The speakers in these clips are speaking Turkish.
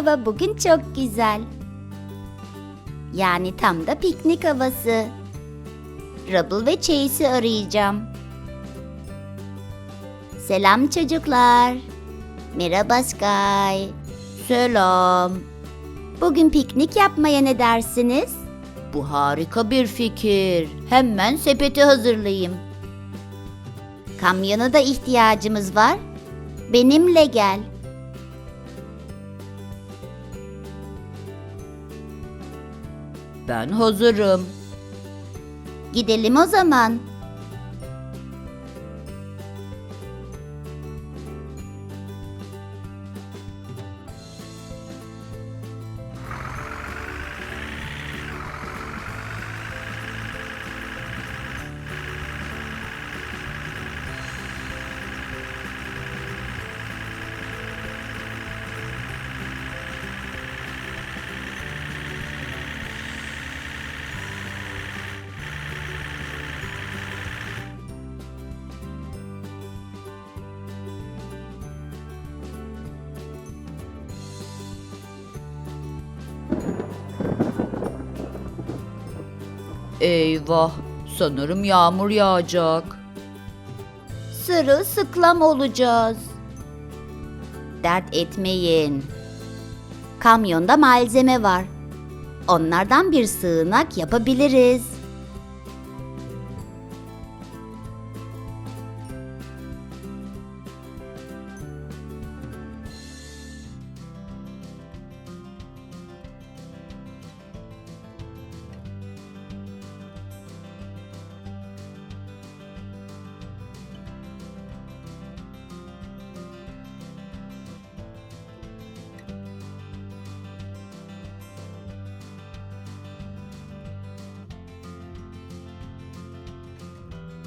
Hava bugün çok güzel. Yani tam da piknik havası. Rubble ve Chase'i arayacağım. Selam çocuklar. Merhaba Sky. Selam. Bugün piknik yapmaya ne dersiniz? Bu harika bir fikir. Hemen sepeti hazırlayayım. Kamyona da ihtiyacımız var. Benimle gel. Ben hazırım. Gidelim o zaman. Eyvah, sanırım yağmur yağacak. Sırılsıklam olacağız. Dert etmeyin. Kamyonda malzeme var. Onlardan bir sığınak yapabiliriz.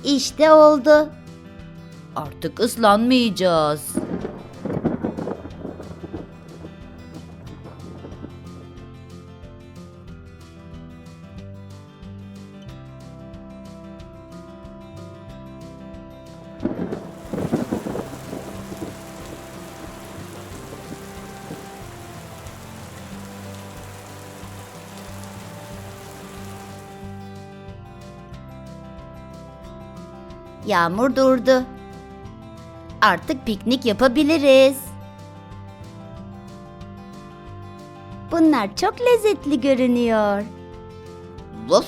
İşte oldu. Artık ıslanmayacağız. Yağmur durdu. Artık piknik yapabiliriz. Bunlar çok lezzetli görünüyor. Vuf!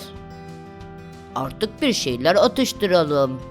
Artık bir şeyler atıştıralım.